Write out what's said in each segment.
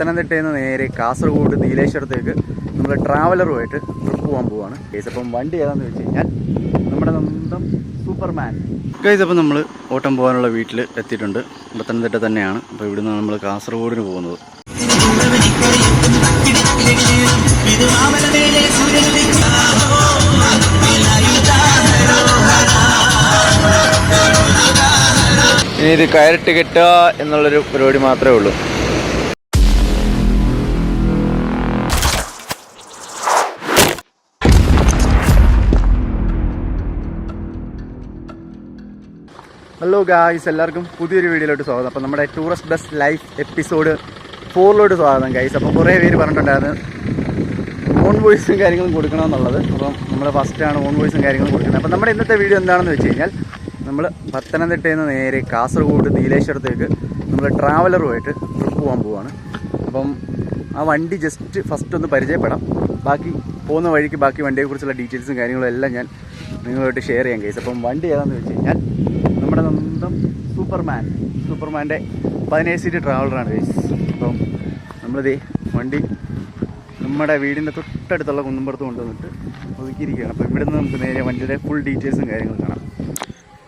പത്തനംതിട്ടയിൽ നിന്ന് നേരെ കാസർഗോഡ് നീലേശ്വരത്തേക്ക് നമ്മൾ ട്രാവലറുമായിട്ട് ട്രിപ്പ് പോകാൻ പോവാണ്. കേസ് അപ്പം വണ്ടി ഏതാണെന്ന് വെച്ച് കഴിഞ്ഞാൽ നമ്മുടെ സ്വന്തം സൂപ്പർമാൻ കേസ് അപ്പം നമ്മൾ ഓട്ടം പോകാനുള്ള വീട്ടിൽ എത്തിയിട്ടുണ്ട്. പത്തനംതിട്ട തന്നെയാണ്. അപ്പോൾ ഇവിടുന്ന് നമ്മൾ കാസർഗോഡിന് പോകുന്നത്. ഇനി ഇത് കയറിട്ട് കെട്ടുക എന്നുള്ളൊരു പരിപാടി മാത്രമേ ഉള്ളൂ. ഹലോ ഗായ്സ് എല്ലാവർക്കും പുതിയൊരു വീഡിയോയിലോട്ട് സ്വാഗതം. അപ്പോൾ നമ്മുടെ ടൂറിസ്റ്റ് ബസ് ലൈഫ് എപ്പിസോഡ് ഫോറിലോട്ട് സ്വാഗതം ഗൈസ് അപ്പോൾ കുറേ പേര് പറഞ്ഞിട്ടുണ്ടായിരുന്നു ഓൺ വോയിസും കാര്യങ്ങളും കൊടുക്കണമെന്നുള്ളത്. അപ്പം നമ്മൾ ഫസ്റ്റാണ് ഓൺ വോയിസും കാര്യങ്ങളും കൊടുക്കുന്നത്. അപ്പം നമ്മുടെ ഇന്നത്തെ വീഡിയോ എന്താണെന്ന് വെച്ച് കഴിഞ്ഞാൽ നമ്മൾ പത്തനംതിട്ടയിൽ നിന്ന് നേരെ കാസർഗോഡ് നീലേശ്വരത്തേക്ക് നമ്മൾ ട്രാവലറുമായിട്ട് ട്രിപ്പ് പോകാൻ പോവാണ്. അപ്പം ആ വണ്ടി ജസ്റ്റ് ഫസ്റ്റ് ഒന്ന് പരിചയപ്പെടാം. ബാക്കി പോകുന്ന വഴിക്ക് ബാക്കി വണ്ടിയെക്കുറിച്ചുള്ള ഡീറ്റെയിൽസും കാര്യങ്ങളും എല്ലാം ഞാൻ നിങ്ങളുമായിട്ട് ഷെയർ ചെയ്യാം കേസ് അപ്പം വണ്ടി ഏതാണെന്ന് വെച്ച് കഴിഞ്ഞാൽ സ്വന്തം സൂപ്പർമാൻ. സൂപ്പർമാന്റെ പതിനേഴ് സീറ്റ് ട്രാവലറാണ് ഗൈസ് അപ്പം നമ്മളിതേ വണ്ടി നമ്മുടെ വീടിന്റെ തൊട്ടടുത്തുള്ള കുന്നുംപുറത്ത് കൊണ്ടുവന്നിട്ട് ഒതുക്കിയിരിക്കുകയാണ്. അപ്പോൾ ഇവിടുന്ന് നമുക്ക് നേരെ വണ്ടിയുടെ ഫുൾ ഡീറ്റെയിൽസും കാര്യങ്ങളും കാണാം.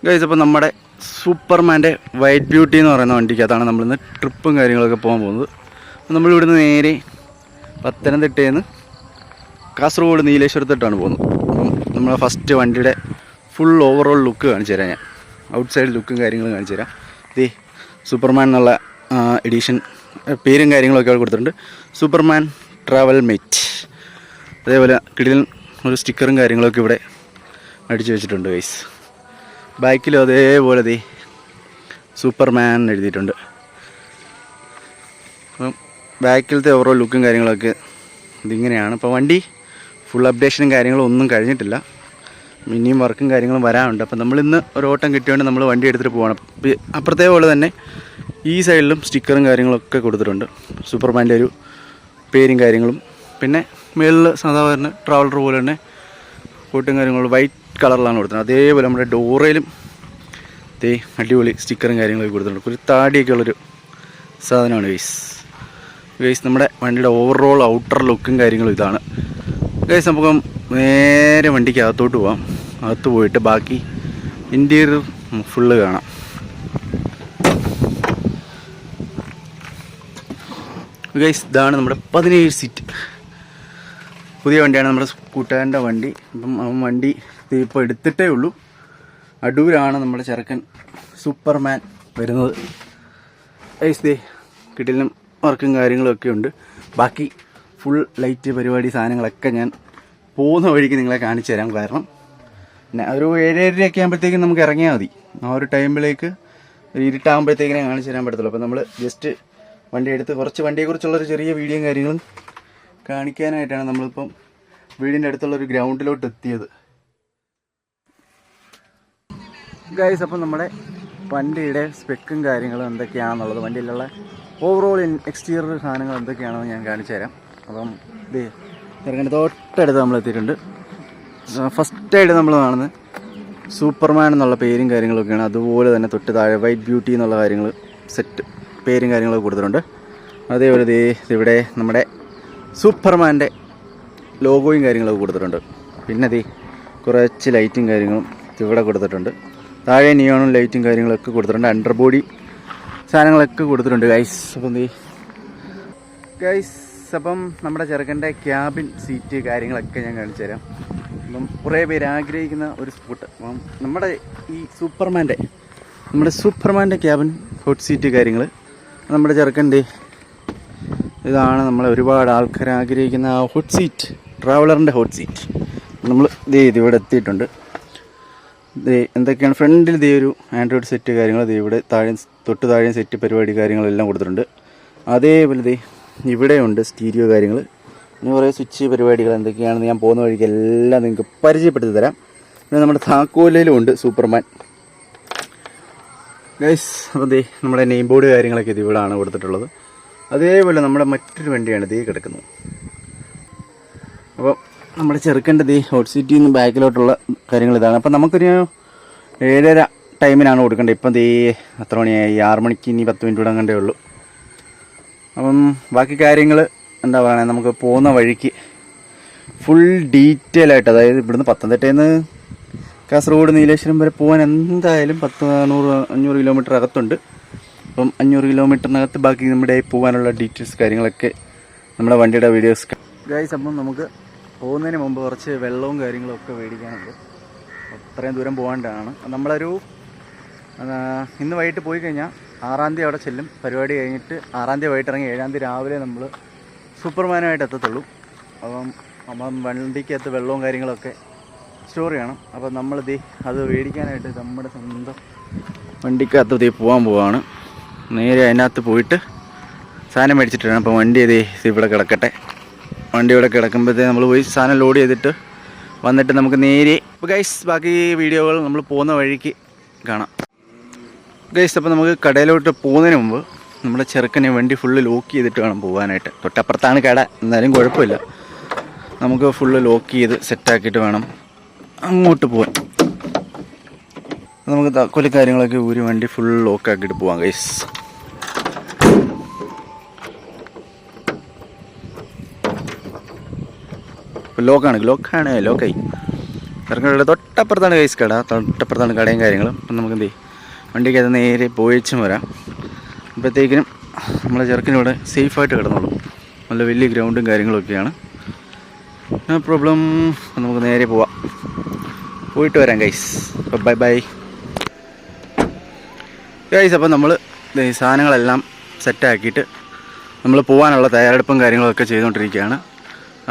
ഗൈസ് അപ്പോൾ നമ്മുടെ സൂപ്പർമാന്റെ വൈറ്റ് ബ്യൂട്ടി എന്ന് പറയുന്ന വണ്ടിക്കകത്താണ് നമ്മളിന്ന് ട്രിപ്പും കാര്യങ്ങളൊക്കെ പോകാൻ പോകുന്നത്. അപ്പോൾ നമ്മളിവിടുന്ന് നേരെ പത്തനംതിട്ടയിൽ നിന്ന് കാസർഗോഡ് നീലേശ്വരത്തോട്ടാണ് പോകുന്നത്. അപ്പം നമ്മളെ ഫസ്റ്റ് വണ്ടിയുടെ ഫുൾ ഓവറോൾ ലുക്ക് കാണിച്ചു തരാം ഞാൻ. ഔട്ട് സൈഡ് ലുക്കും കാര്യങ്ങളും കാണിച്ചു തരാം. ദേ സൂപ്പർമാൻ എന്നുള്ള എഡീഷൻ പേരും കാര്യങ്ങളൊക്കെ അവിടെ കൊടുത്തിട്ടുണ്ട്. സൂപ്പർമാൻ ട്രാവൽ മെറ്റ് അതേപോലെ കിടിലൻ ഒരു സ്റ്റിക്കറും കാര്യങ്ങളൊക്കെ ഇവിടെ അടിച്ചു വെച്ചിട്ടുണ്ട് വൈസ് ബാക്കിലും അതേപോലെ ദേ സൂപ്പർമാൻ എഴുതിയിട്ടുണ്ട്. അപ്പം ബാക്കിലത്തെ ഓവറോൾ ലുക്കും കാര്യങ്ങളൊക്കെ ഇതിങ്ങനെയാണ്. അപ്പോൾ വണ്ടി ഫുൾ അപ്ഡേഷനും കാര്യങ്ങളും ഒന്നും കഴിഞ്ഞിട്ടില്ല. ഇനിയും വർക്കും കാര്യങ്ങളും വരാനുണ്ട്. അപ്പം നമ്മളിന്ന് ഒരു ഓട്ടം കിട്ടിയോണ്ട് നമ്മൾ വണ്ടി എടുത്തിട്ട് പോകണം അപ്പുറത്തേ പോലെ തന്നെ ഈ സൈഡിലും സ്റ്റിക്കറും കാര്യങ്ങളൊക്കെ കൊടുത്തിട്ടുണ്ട്. സൂപ്പർമാന്റെ ഒരു പേരും കാര്യങ്ങളും. പിന്നെ മേളിൽ സാധാരണ ട്രാവലർ പോലെ തന്നെ കൂട്ടും കാര്യങ്ങളും വൈറ്റ് കളറിലാണ് കൊടുത്തത് അതേപോലെ നമ്മുടെ ഡോറയിലും ദേ അടിപൊളി സ്റ്റിക്കറും കാര്യങ്ങളൊക്കെ കൊടുത്തിട്ടുണ്ട്. ഒരു താടിയൊക്കെ ഉള്ളൊരു സാധനമാണ് വേസ് വേസ് നമ്മുടെ വണ്ടിയുടെ ഓവറോൾ ഔട്ടർ ലുക്കും കാര്യങ്ങളും ഇതാണ്. ഗൈസ് നമുക്ക് നേരെ വണ്ടിക്ക് അകത്തോട്ട് പോവാം. അകത്ത് പോയിട്ട് ബാക്കി ഇന്റീരിയർ ഫുള്ള് കാണാം. ഗൈസ് ഇതാണ് നമ്മുടെ പതിനേഴ് സീറ്റ് പുതിയ വണ്ടിയാണ് നമ്മുടെ കൂട്ടുകാരന്റെ വണ്ടി. അപ്പം അവൻ വണ്ടി ഇപ്പോൾ എടുത്തിട്ടേ ഉള്ളൂ. അടൂരാണ് നമ്മുടെ ചെറുക്കൻ സൂപ്പർമാൻ വരുന്നത്. ഗൈസ് ദേ കിട്ടിലും വർക്കും കാര്യങ്ങളൊക്കെ ഉണ്ട്. ബാക്കി ഫുൾ ലൈറ്റ് പരിപാടി സാധനങ്ങളൊക്കെ ഞാൻ പോകുന്ന വഴിക്ക് നിങ്ങളെ കാണിച്ചു തരാം. കാരണം ഒരു ഏഴേഴരയൊക്കെ ആകുമ്പോഴത്തേക്കും നമുക്ക് ഇറങ്ങിയാൽ മതി. ആ ഒരു ടൈമിലേക്ക് ഇരുട്ടാകുമ്പോഴത്തേക്കിനെ കാണിച്ചു തരാൻ പറ്റത്തുള്ളൂ. അപ്പോൾ നമ്മൾ ജസ്റ്റ് വണ്ടി എടുത്ത് കുറച്ച് വണ്ടിയെക്കുറിച്ചുള്ളൊരു ചെറിയ വീഡിയോയും കാര്യങ്ങളും കാണിക്കാനായിട്ടാണ് നമ്മളിപ്പം വീടിന്റെ അടുത്തുള്ളൊരു ഗ്രൗണ്ടിലോട്ട് എത്തിയത്. ഗൈസ് അപ്പം നമ്മുടെ വണ്ടിയുടെ സ്പെക്കും കാര്യങ്ങളും എന്തൊക്കെയാണെന്നുള്ളത് വണ്ടിയിലുള്ള ഓവറോൾ എക്സ്റ്റീരിയർ സാധനങ്ങൾ എന്തൊക്കെയാണെന്ന് ഞാൻ കാണിച്ചു തരാം. അപ്പം ഇത് ചെറുക്കന്റെ തൊട്ടടുത്ത് നമ്മൾ എത്തിയിട്ടുണ്ട്. ഫസ്റ്റായിട്ട് നമ്മൾ കാണുന്നത് സൂപ്പർമാൻ എന്നുള്ള പേരും കാര്യങ്ങളൊക്കെയാണ്. അതുപോലെ തന്നെ തൊട്ട് താഴെ വൈറ്റ് ബ്യൂട്ടി എന്നുള്ള കാര്യങ്ങൾ സെറ്റ് പേരും കാര്യങ്ങളൊക്കെ കൊടുത്തിട്ടുണ്ട്. അതേപോലെ ദേ ഇവിടെ നമ്മുടെ സൂപ്പർമാന്റെ ലോഗോയും കാര്യങ്ങളൊക്കെ കൊടുത്തിട്ടുണ്ട്. പിന്നെ ദേ കുറച്ച് ലൈറ്റും കാര്യങ്ങളും ഇവിടെ കൊടുത്തിട്ടുണ്ട്. താഴെ നിയോണും ലൈറ്റും കാര്യങ്ങളൊക്കെ കൊടുത്തിട്ടുണ്ട്. അണ്ടർ ബോഡി സാധനങ്ങളൊക്കെ കൊടുത്തിട്ടുണ്ട് ഗൈസ് അപ്പം ദേ ഗൈസ് അപ്പം നമ്മുടെ ചെറുക്കന്റെ ക്യാബിൻ സീറ്റ് കാര്യങ്ങളൊക്കെ ഞാൻ കാണിച്ചു തരാം. അപ്പം കുറേ പേര് ആഗ്രഹിക്കുന്ന ഒരു സ്പോട്ട് അപ്പം നമ്മുടെ ഈ സൂപ്പർമാന്റെ നമ്മുടെ സൂപ്പർമാന്റെ ക്യാബിൻ ഹോട്ട് സീറ്റ് കാര്യങ്ങൾ നമ്മുടെ ചെറുക്കന്റെ ഇതാണ് നമ്മൾ ഒരുപാട് ആൾക്കാർ ആഗ്രഹിക്കുന്ന ഹോട്ട് സീറ്റ് ട്രാവലറിന്റെ ഹോട്ട് സീറ്റ് നമ്മൾ ദേ ഇത് ഇവിടെ എത്തിയിട്ടുണ്ട്. ദേ എന്തൊക്കെയാണ് ഫ്രണ്ടിൽ ദേ ഒരു ആൻഡ്രോയിഡ് സെറ്റ് കാര്യങ്ങൾ ദേ ഇവിടെ താഴെ തൊട്ട് താഴെ സെറ്റ് പരിപാടി കാര്യങ്ങളെല്ലാം കൊടുത്തിട്ടുണ്ട്. അതേപോലെ ദേ ഇവിടെയുണ്ട് സ്റ്റീരിയോ കാര്യങ്ങൾ ഇനി കുറേ സ്വിച്ച് പരിപാടികൾ എന്തൊക്കെയാണെന്ന് ഞാൻ പോകുന്ന വഴിക്ക് എല്ലാം നിങ്ങൾക്ക് പരിചയപ്പെടുത്തി തരാം. പിന്നെ നമ്മുടെ താക്കോലയിലും ഉണ്ട് സൂപ്പർമാൻ. ഗൈസ് അപ്പം ദേ നമ്മുടെ നെയിം ബോർഡ് കാര്യങ്ങളൊക്കെ ഇത് ആണ് കൊടുത്തിട്ടുള്ളത്. അതേപോലെ നമ്മുടെ മറ്റൊരു വണ്ടിയാണ് ദേ കിടക്കുന്നത് അപ്പോൾ നമ്മുടെ ചെറുക്കന്റെ ദേ ഹോട്ട് സിറ്റിയിൽ നിന്ന് ബാക്കിലോട്ടുള്ള കാര്യങ്ങൾ ഇതാണ്. അപ്പം നമുക്കൊരു ഏഴര ടൈമിനാണ് കൊടുക്കേണ്ടത്. ഇപ്പം ദേ അത്ര മണിയായി? ആറ് മണിക്ക് ഇനി പത്ത് മിനിറ്റ് കൂടെ കണ്ടേ ഉള്ളൂ. അപ്പം ബാക്കി കാര്യങ്ങൾ എന്താ പറയുക നമുക്ക് പോകുന്ന വഴിക്ക് ഫുൾ ഡീറ്റെയിൽ ആയിട്ട് അതായത് ഇവിടുന്ന് പത്തനംതിട്ടയിൽ നിന്ന് കാസർഗോഡ് നീലേശ്വരം വരെ പോകാൻ എന്തായാലും പത്ത് നൂറ് അഞ്ഞൂറ് കിലോമീറ്റർ അകത്തുണ്ട്. അപ്പം അഞ്ഞൂറ് കിലോമീറ്ററിനകത്ത് ബാക്കി നമ്മുടെ പോകാനുള്ള ഡീറ്റെയിൽസ് കാര്യങ്ങളൊക്കെ നമ്മുടെ വണ്ടിയുടെ വീഡിയോസ് ഗൈസ് അപ്പം നമുക്ക് പോകുന്നതിന് മുമ്പ് കുറച്ച് വെള്ളവും കാര്യങ്ങളും ഒക്കെ മേടിക്കാനുണ്ട്. അത്രയും ദൂരം പോകാണ്ടാണ്. നമ്മളൊരു ഇന്ന് വൈകിട്ട് പോയി കഴിഞ്ഞാൽ ആറാം തീയതി അവിടെ ചെല്ലും. പരിപാടി കഴിഞ്ഞിട്ട് ആറാം തീയതി വൈകിട്ട് ഇറങ്ങി ഏഴാം തീയതി രാവിലെ നമ്മൾ സൂപ്പർമാനുമായിട്ട് എത്തത്തുള്ളൂ. അപ്പം അപ്പം വണ്ടിക്കകത്ത് വെള്ളവും കാര്യങ്ങളൊക്കെ സ്റ്റോർ ചെയ്യണം. അപ്പം നമ്മളിത് അത് മേടിക്കാനായിട്ട് നമ്മുടെ സ്വന്തം വണ്ടിക്കകത്ത് ഇതേ പോകാൻ പോവാണ്. നേരെ അതിനകത്ത് പോയിട്ട് സാധനം മേടിച്ചിട്ട് അപ്പോൾ അപ്പം വണ്ടി ഇതേ ഇവിടെ കിടക്കട്ടെ. വണ്ടി ഇവിടെ കിടക്കുമ്പോഴത്തേ നമ്മൾ പോയി സാധനം ലോഡ് ചെയ്തിട്ട് വന്നിട്ട് നമുക്ക് നേരെ ഗൈസ് ബാക്കി വീഡിയോകൾ നമ്മൾ പോകുന്ന വഴിക്ക് കാണാം. ഗൈസ് അപ്പോൾ നമുക്ക് കടയിലോട്ട് പോകുന്നതിന് മുമ്പ് നമ്മുടെ ചെറുക്കനെ വണ്ടി ഫുള്ള് ലോക്ക് ചെയ്തിട്ട് വേണം പോകാനായിട്ട്. തൊട്ടപ്പുറത്താണ് കട. എന്നാലും കുഴപ്പമില്ല. നമുക്ക് ഫുള്ള് ലോക്ക് ചെയ്ത് സെറ്റാക്കിയിട്ട് വേണം അങ്ങോട്ട് പോകാൻ. നമുക്ക് താക്കോൽ കാര്യങ്ങളൊക്കെ ഊരി വണ്ടി ഫുൾ ലോക്ക് ആക്കിയിട്ട് പോവാം ഗൈസ് ലോക്കാണ് ലോക്കാണ് ലോക്കായി ചെറുക്കന്റെ തൊട്ടപ്പുറത്താണ് ഗൈസ് കട. തൊട്ടപ്പുറത്താണ് കടയും കാര്യങ്ങളും. അപ്പം നമുക്ക് എന്ത് ചെയ്യും? വണ്ടിക്ക് അത് നേരെ പോയിച്ചും വരാം. അപ്പോഴത്തേക്കിനും നമ്മളെ ചെറുക്കിനിവിടെ സേഫായിട്ട് കിടന്നുള്ളൂ നല്ല വലിയ ഗ്രൗണ്ടും കാര്യങ്ങളൊക്കെയാണ്. നോ പ്രോബ്ലം നമുക്ക് നേരെ പോവാം. പോയിട്ട് വരാം ഗൈസ് ബൈ ബൈ ഗൈസ് അപ്പോൾ നമ്മൾ സാധനങ്ങളെല്ലാം സെറ്റാക്കിയിട്ട് നമ്മൾ പോകാനുള്ള തയ്യാറെടുപ്പും കാര്യങ്ങളൊക്കെ ചെയ്തുകൊണ്ടിരിക്കുകയാണ്.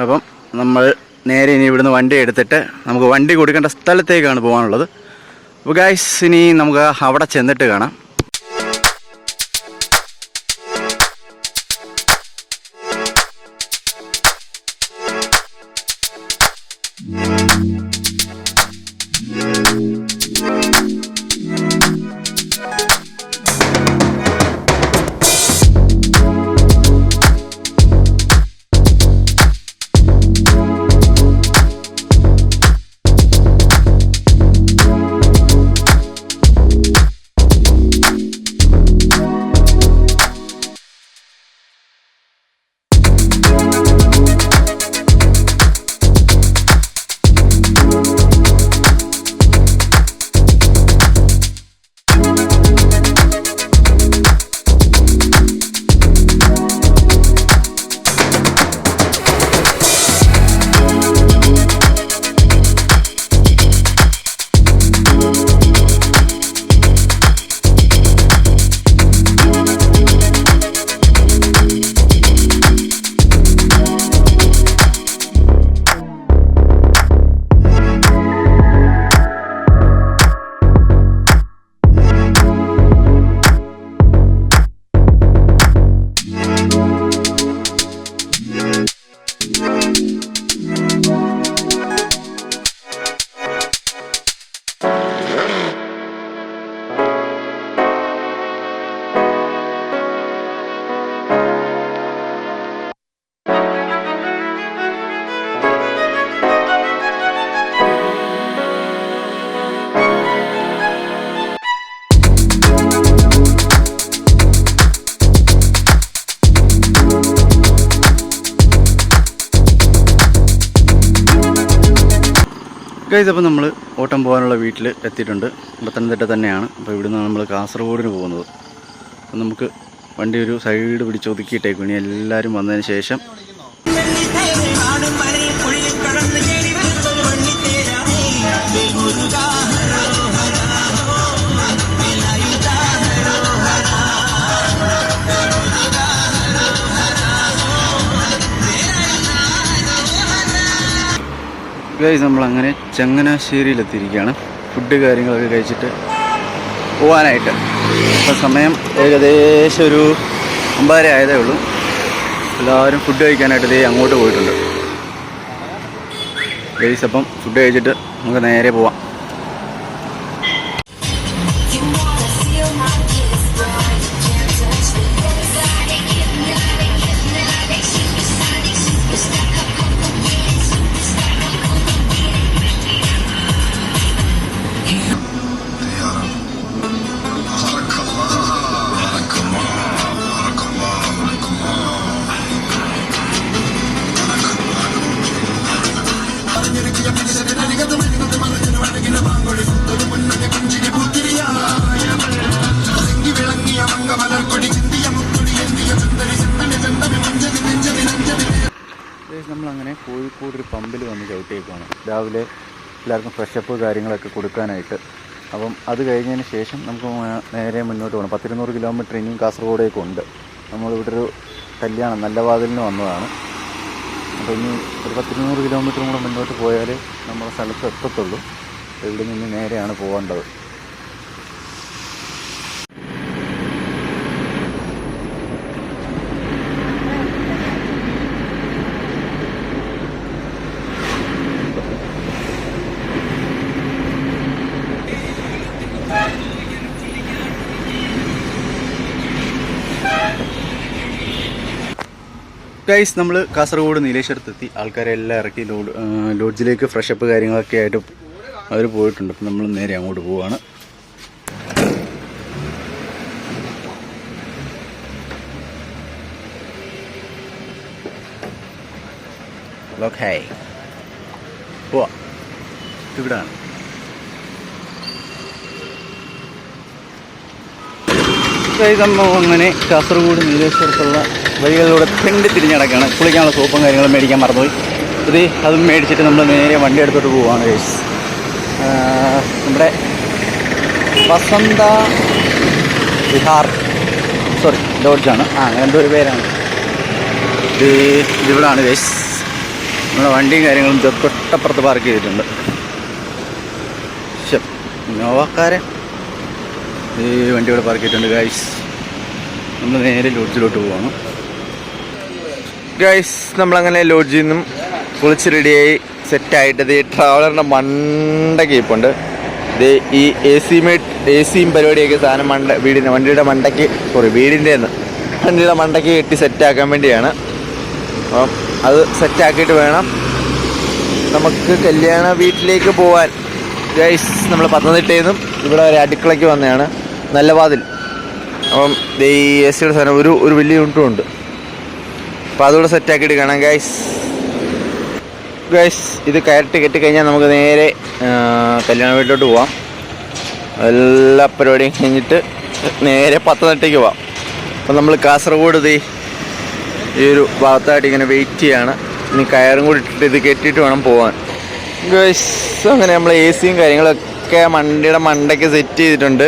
അപ്പം നമ്മൾ നേരെ ഇനി ഇവിടുന്ന് വണ്ടി എടുത്തിട്ട് നമുക്ക് വണ്ടി കൊടുക്കേണ്ട സ്ഥലത്തേക്കാണ് പോകാനുള്ളത്. അപ്പോൾ ഗൈസ് ഇനി നമുക്ക് അവിടെ ചെന്നിട്ട് കാണാം. ഗൈസ് അപ്പോൾ നമ്മൾ ഓട്ടം പോകാനുള്ള വീട്ടിൽ എത്തിയിട്ടുണ്ട്. പത്തനംതിട്ട തന്നെയാണ്. അപ്പോൾ ഇവിടുന്ന് നമ്മൾ കാസർഗോഡിന് പോകുന്നത്. അപ്പം നമുക്ക് വണ്ടി ഒരു സൈഡ് പിടിച്ച് ഒതുക്കിയിട്ടേക്കും ഇനി എല്ലാവരും വന്നതിന് ശേഷം ഗൈസ് നമ്മൾ അങ്ങനെ ചങ്ങനാശ്ശേരിയിലെത്തിയിരിക്കുകയാണ്. ഫുഡ് കാര്യങ്ങളൊക്കെ കഴിച്ചിട്ട് പോകാനായിട്ട് ഇപ്പം സമയം ഏകദേശം ഒരു ഒമ്പതര ആയതേ ഉള്ളൂ. എല്ലാവരും ഫുഡ് കഴിക്കാനായിട്ട് ഇതേ അങ്ങോട്ട് പോയിട്ടുണ്ട്. ഗൈസ് അപ്പം ഫുഡ് കഴിച്ചിട്ട് നമുക്ക് നേരെ പോവാം. രാവിലെ എല്ലാവർക്കും ഫ്രഷപ്പ് കാര്യങ്ങളൊക്കെ കൊടുക്കാനായിട്ട്. അപ്പം അത് കഴിഞ്ഞതിന് ശേഷം നമുക്ക് നേരെ മുന്നോട്ട് പോകണം പത്തിരുന്നൂറ് കിലോമീറ്റർ ഇനിയും കാസർഗോഡേക്ക് ഉണ്ട്. നമ്മളിവിടെ ഒരു കല്യാണം നല്ല വാതിലിന് വന്നതാണ്. അപ്പോൾ ഇനി ഒരു പത്തിരുന്നൂറ് കിലോമീറ്റർ കൂടെ മുന്നോട്ട് പോയാൽ നമ്മുടെ സ്ഥലത്ത് എത്തത്തുള്ളൂ. ഇവിടെ നിന്ന് നേരെയാണ് പോകേണ്ടത്. ഗൈസ് നമ്മൾ കാസർഗോഡ് നീലേശ്വരത്തെത്തി. ആൾക്കാരെ എല്ലാം ഇറക്കി ലോഡ് ലോഡ്ജിലേക്ക് ഫ്രഷപ്പ് കാര്യങ്ങളൊക്കെ ആയിട്ട് അവർ പോയിട്ടുണ്ട്. അപ്പം നമ്മൾ നേരെ അങ്ങോട്ട് പോവാണ്. ഓക്കെ പോവാ. ഇവിടാണ്. നമ്മൾ അങ്ങനെ കാസർഗോഡ് നീലേശ്വരത്തുള്ള വഴികളിലൂടെ തെണ്ടി തിരിഞ്ഞടക്കാണ്. കുളിക്കാനുള്ള സോപ്പും കാര്യങ്ങളും മേടിക്കാൻ മറന്നുപോയി. ഇത് അത് മേടിച്ചിട്ട് നമ്മൾ നേരെ വണ്ടി എടുത്തോട്ട് പോവാണ് ഗൈസ് നമ്മുടെ വസന്ത വിഹാർ. സോറി ലോഡ്ജാണ് ആ അങ്ങനെ എന്തോ ഒരു പേരാണ്. ഇത് ഇതിവിടാണ് ഗൈസ് നമ്മുടെ വണ്ടിയും കാര്യങ്ങളും തൊട്ടപ്പുറത്ത് പാർക്ക് ചെയ്തിട്ടുണ്ട്. നോവാക്കാരെ ഈ വണ്ടി ഇവിടെ പാർക്ക് ചെയ്തിട്ടുണ്ട്. ഗൈസ് നമ്മൾ നേരെ ലോഡ്ജിലോട്ട് പോവാണ്. ഗൈസ് നമ്മളങ്ങനെ ലോഡ്ജിൽ നിന്നും കുളിച്ച് റെഡിയായി സെറ്റായിട്ട് ഇത് ട്രാവലറിന്റെ മണ്ട കീപ്പുണ്ട് ഇത് ഈ എ സി മേട്ട് എ സിയും പരിപാടിയൊക്കെ സാധനം മണ്ട വീടിന്റെ വണ്ടിയുടെ മണ്ടയ്ക്ക് സോറി വീടിന്റെ വണ്ടിയുടെ മണ്ടയ്ക്ക് കെട്ടി സെറ്റാക്കാൻ വേണ്ടിയാണ്. അപ്പം അത് സെറ്റാക്കിയിട്ട് വേണം നമുക്ക് കല്യാണ വീട്ടിലേക്ക് പോകാൻ ഗൈസ് നമ്മൾ പത്തനംതിട്ടയിൽ നിന്നും ഇവിടെ ഒരു അടുക്കളയ്ക്ക് വന്നതാണ്. നല്ല വാതിൽ. അപ്പം ഈ എ സിയുടെ സാധനം ഒരു ഒരു വലിയ യൂണിറ്റും ഉണ്ട്. അപ്പോൾ അതുകൂടെ സെറ്റാക്കി എടുക്കണം ഗൈസ് ഗൈസ് ഇത് കയറിട്ട് കെട്ടിക്കഴിഞ്ഞാൽ നമുക്ക് നേരെ കല്യാണ വീട്ടിലോട്ട് പോവാം. എല്ലാ പരിപാടിയും കഴിഞ്ഞിട്ട് നേരെ പത്തനംതിട്ടയ്ക്ക് പോവാം. അപ്പം നമ്മൾ കാസർഗോഡ് ഇത് ഈ ഒരു ഭാഗത്തായിട്ട് ഇങ്ങനെ വെയിറ്റ് ചെയ്യാണ്. ഇനി കയറും കൂടി ഇട്ടിട്ട് ഇത് കെട്ടിയിട്ട് വേണം പോവാൻ. ഗൈസ് അങ്ങനെ നമ്മൾ എ സിയും കാര്യങ്ങളൊക്കെ വണ്ടിയുടെ മണ്ടയ്ക്ക് സെറ്റ് ചെയ്തിട്ടുണ്ട്.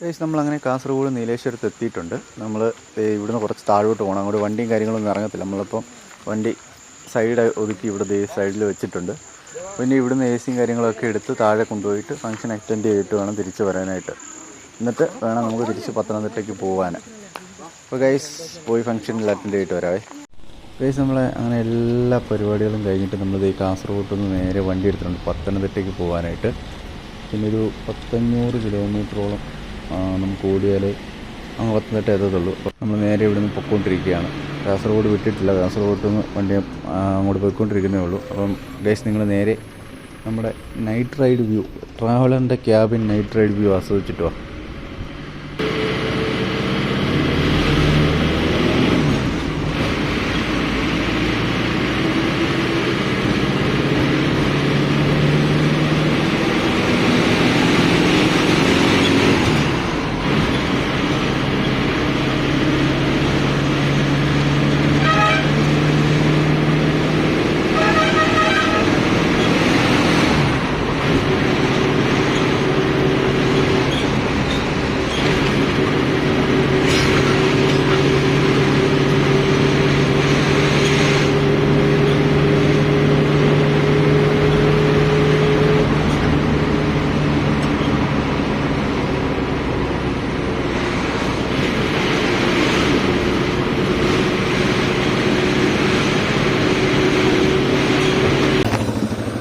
ഗൈസ് നമ്മളങ്ങനെ കാസർഗോഡ് നീലേശ്വരത്ത് എത്തിയിട്ടുണ്ട്. നമ്മൾ ഇവിടുന്ന് കുറച്ച് താഴോട്ട് പോകണം അങ്ങോട്ട് വണ്ടിയും കാര്യങ്ങളൊന്നും ഇറങ്ങത്തില്ല. നമ്മളിപ്പം വണ്ടി സൈഡ് ഒതുക്കി ഇവിടെ സൈഡിൽ വെച്ചിട്ടുണ്ട്. പിന്നെ ഇവിടുന്ന് എ സിയും കാര്യങ്ങളൊക്കെ എടുത്ത് താഴെ കൊണ്ടുപോയിട്ട് ഫംഗ്ഷൻ അറ്റൻഡ് ചെയ്തിട്ട് വേണം തിരിച്ച് വരാനായിട്ട്. എന്നിട്ട് വേണം നമുക്ക് തിരിച്ച് പത്തനംതിട്ടയ്ക്ക് പോകാൻ അപ്പോൾ ഗൈസ് പോയി ഫംഗ്ഷനിൽ അറ്റൻഡ് ചെയ്തിട്ട് വരാവേ. ഗൈസ് നമ്മളെ അങ്ങനെ എല്ലാ പരിപാടികളും കഴിഞ്ഞിട്ട് നമ്മൾ ഈ കാസർഗോഡ് നിന്ന് നേരെ വണ്ടി എടുത്തിട്ടുണ്ട്. പത്തനംതിട്ടയ്ക്ക് പോകാനായിട്ട് പിന്നെ ഒരു പത്തഞ്ഞൂറ് കിലോമീറ്ററോളം നമുക്ക് ഓടിയാൽ അങ്ങ് പത്തനംതിട്ട എത്തത്തുള്ളൂ. നമ്മൾ നേരെ ഇവിടെ നിന്ന് പൊയ്ക്കൊണ്ടിരിക്കുകയാണ്. കാസർഗോഡ് വിട്ടിട്ടില്ല. കാസർഗോഡ് നിന്ന് വണ്ടി അങ്ങോട്ട് പോയിക്കൊണ്ടിരിക്കുന്നേ ഉള്ളൂ. അപ്പം ഗൈസ് നിങ്ങൾ നേരെ നമ്മുടെ നൈറ്റ് റൈഡ് വ്യൂ ട്രാവലറിന്റെ ക്യാബിൻ നൈറ്റ് റൈഡ് വ്യൂ ആസ്വദിച്ചിട്ട്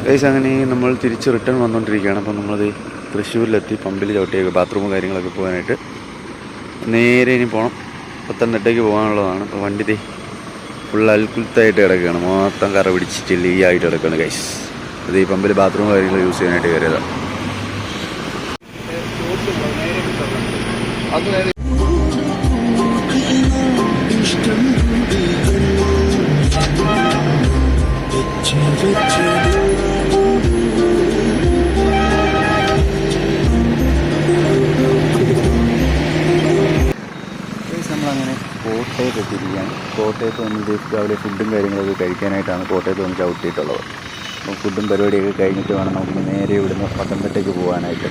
ഗൈസ് അങ്ങനെ നമ്മൾ തിരിച്ച് റിട്ടേൺ വന്നുകൊണ്ടിരിക്കുകയാണ് അപ്പോൾ നമ്മളത് തൃശ്ശൂരിലെത്തി പമ്പിൽ ചവിട്ടിയൊക്കെ ബാത്റൂമും കാര്യങ്ങളൊക്കെ പോകാനായിട്ട് നേരെ ഇനി പോകണം പത്തനംതിട്ടയ്ക്ക് പോകാനുള്ളതാണ്. അപ്പോൾ വണ്ടി തേ ഫുൾ അൽക്കുലത്തായിട്ട് കിടക്കുകയാണ്. മൊത്തം കറ പിടിച്ച് ചെളിയായിട്ട് കിടക്കുകയാണ് ഗൈസ് അത് ഈ പമ്പിൽ ബാത്റൂം കാര്യങ്ങൾ യൂസ് ചെയ്യാനായിട്ട് കയറിയതാണ് ഗൈസ് കോട്ടയത്ത് എത്തിയിരിക്കുകയാണ് കോട്ടയത്ത് വന്ന് രാവിലെ ഫുഡും കാര്യങ്ങളൊക്കെ കഴിക്കാനായിട്ടാണ് കോട്ടയത്ത് വന്ന് ചവിട്ടിയിട്ടുള്ളത്. അപ്പോൾ ഫുഡും പരിപാടിയൊക്കെ കഴിഞ്ഞിട്ട് വേണം നമുക്ക് നേരെ ഇവിടുന്ന് പത്തനംതിട്ടയ്ക്ക് പോകാനായിട്ട്.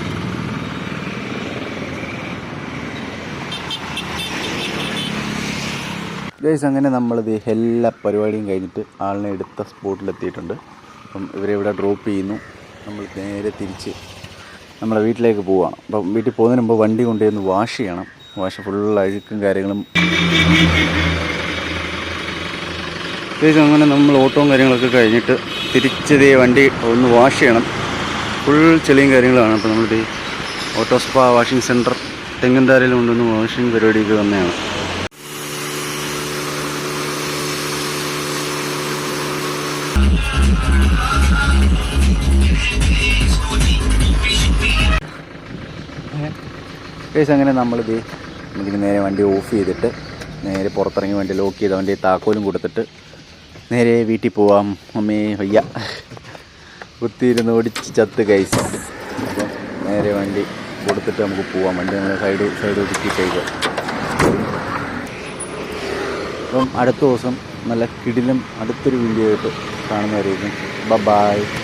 ഗൈസ് അങ്ങനെ നമ്മളിത് എല്ലാ പരിപാടിയും കഴിഞ്ഞിട്ട് ആളിനെ എടുത്ത സ്പോട്ടിലെത്തിയിട്ടുണ്ട്. അപ്പം ഇവരെ ഇവിടെ ഡ്രോപ്പ് ചെയ്യുന്നു. നമ്മൾ നേരെ തിരിച്ച് നമ്മളെ വീട്ടിലേക്ക് പോവുകയാണ് അപ്പം വീട്ടിൽ പോകുന്നതിന് മുമ്പ് വണ്ടി കൊണ്ടുവന്ന് വാഷ് ചെയ്യണം. വാഷ് ഫുൾ അഴുക്കും കാര്യങ്ങളും. പ്രത്യേകിച്ച് അങ്ങനെ നമ്മൾ ഓട്ടവും കാര്യങ്ങളൊക്കെ കഴിഞ്ഞിട്ട് തിരിച്ചതേ വണ്ടി ഒന്ന് വാഷ് ചെയ്യണം. ഫുൾ ചെളിയും കാര്യങ്ങളാണ്. അപ്പോൾ നമ്മളിത് ഓട്ടോ സ്പാ വാഷിംഗ് സെന്റർ തെങ്ങന്താരയിൽ കൊണ്ടുവന്ന് വാഷിംഗ് പരിപാടിയൊക്കെ വന്നതാണ് അങ്ങനെ നമ്മളിത് ഇതിന് നേരെ വണ്ടി ഓഫ് ചെയ്തിട്ട് നേരെ പുറത്തിറങ്ങി വണ്ടി ലോക്ക് ചെയ്ത് അവന്റെ താക്കോലും കൊടുത്തിട്ട് നേരെ വീട്ടിൽ പോവാം. അമ്മേ വയ്യ. കുത്തിയിരുന്ന് ഓടിച്ച് ചത്ത് കൈസ് അപ്പം നേരെ വണ്ടി കൊടുത്തിട്ട് നമുക്ക് പോവാം. വണ്ടി നമ്മൾ സൈഡ് സൈഡ് ഒതുക്കി കഴിക്കുക അപ്പം അടുത്ത ദിവസം നല്ല കിടിലും അടുത്തൊരു വീഡിയോ ആയിട്ട് കാണുന്നവരേക്കും ബ ബായ്